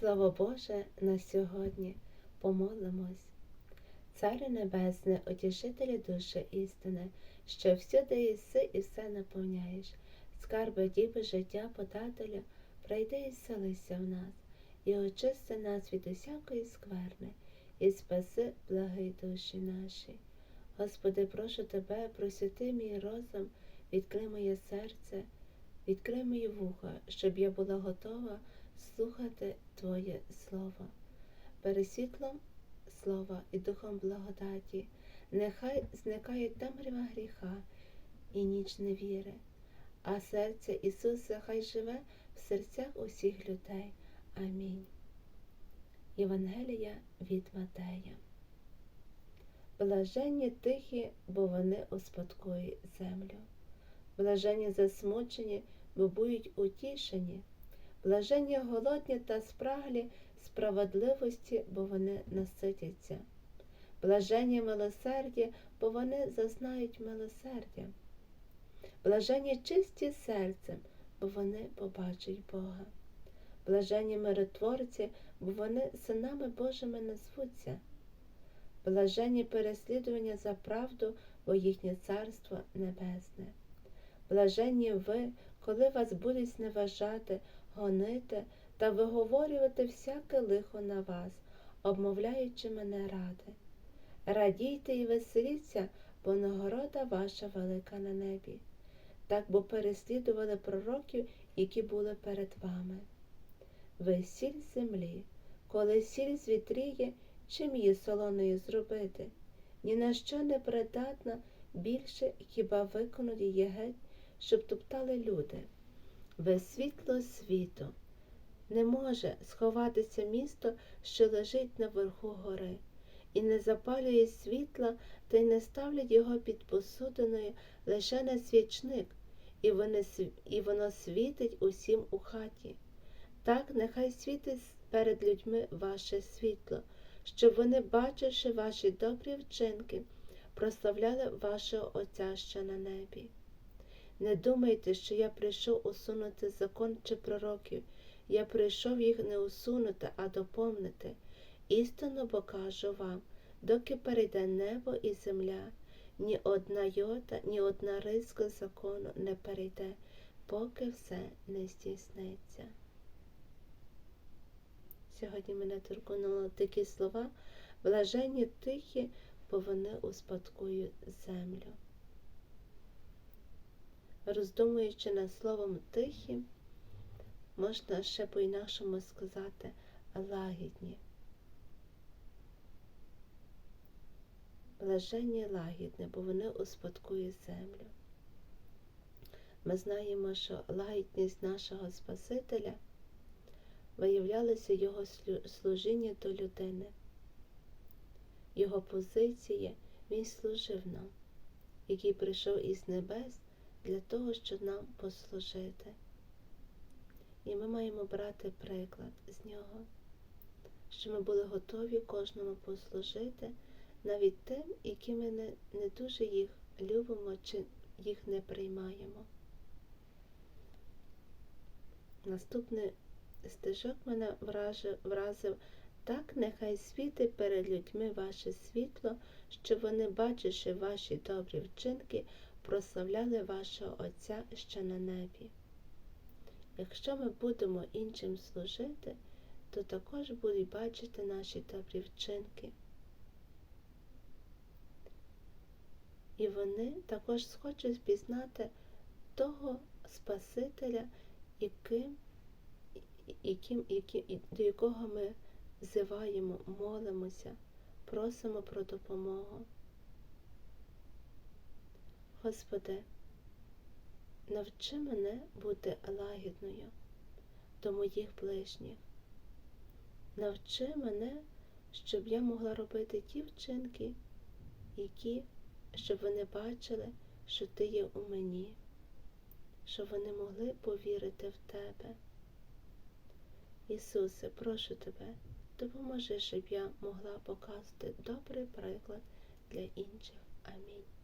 Слово Боже на сьогодні помолимось. Царю Небесне, утішителю душі істини, що всюди єси і все наповняєш, скарби діби життя подателя, прийди і селися в нас, і очисти нас від усякої скверни, і спаси благи душі наші. Господи, прошу Тебе, просвіти мій розум, відкрий моє серце, відкрий мої вуха, щоб я була готова слухати Твоє Слово. Бери світлом Слова і духом благодаті, нехай зникає темрява гріха і ніч невіри, а серце Ісуса хай живе в серцях усіх людей. Амінь. Євангелія від Матея. Блаженні тихі, бо вони успадкують землю. Блаженні засмучені, бо будуть утішені. Блаженні голодні та спраглі справедливості, бо вони наситяться. Блаженні милосерді, бо вони зазнають милосердя. Блаженні чисті серцем, бо вони побачать Бога. Блаженні миротворці, бо вони синами Божими назвуться. Блаженні переслідування за правду, бо їхнє царство небесне. Блаженні ви, коли вас будуть зневажати, гонити та виговорювати всяке лихо на вас, обмовляючи мене ради. Радійте і веселіться, бо нагорода ваша велика на небі. Так бо переслідували пророків, які були перед вами. Ви сіль землі, коли сіль звітріє, чим її солоною зробити? Ні на що не придатна більше хіба виконати її геть, щоб топтали люди. Ви світло світу. Не може сховатися місто, що лежить на верху гори, і не запалює світла, та й не ставлять його під посудиною лише на свічник, і, вони, і воно світить усім у хаті. Так нехай світить перед людьми ваше світло, щоб вони, бачивши ваші добрі вчинки, прославляли вашого Отця що на небі. Не думайте, що я прийшов усунути закон чи пророків. Я прийшов їх не усунути, а доповнити. Істинно бо кажу вам, доки перейде небо і земля, ні одна йота, ні одна риска закону не перейде, поки все не здійсниться. Сьогодні мене торкнули такі слова, блаженні тихі, бо вони успадкують землю. Роздумуючи над словом тихі, можна ще по-інакшому сказати лагідні. Блаженні лагідне, бо вони успадкують землю. Ми знаємо, що лагідність нашого Спасителя виявлялася його служіння до людини, його позиції він служив нам, який прийшов із небес для того, щоб нам послужити. І ми маємо брати приклад з нього, що ми були готові кожному послужити, навіть тим, які ми не, не дуже їх любимо чи їх не приймаємо. Наступний стежок мене вражив, вразив так, нехай світить перед людьми ваше світло, щоб вони, бачивши ваші добрі вчинки, прославляли вашого Отця що на небі. Якщо ми будемо іншим служити, то також будуть бачити наші добрі вчинки. І вони також схочуть спізнати того Спасителя, яким, яким, яким, до якого ми взиваємо, молимося, просимо про допомогу. Господи, навчи мене бути лагідною до моїх ближніх. Навчи мене, щоб я могла робити ті вчинки, які, щоб вони бачили, що ти є у мені, щоб вони могли повірити в Тебе. Ісусе, прошу Тебе, допоможи, щоб я могла показати добрий приклад для інших. Амінь.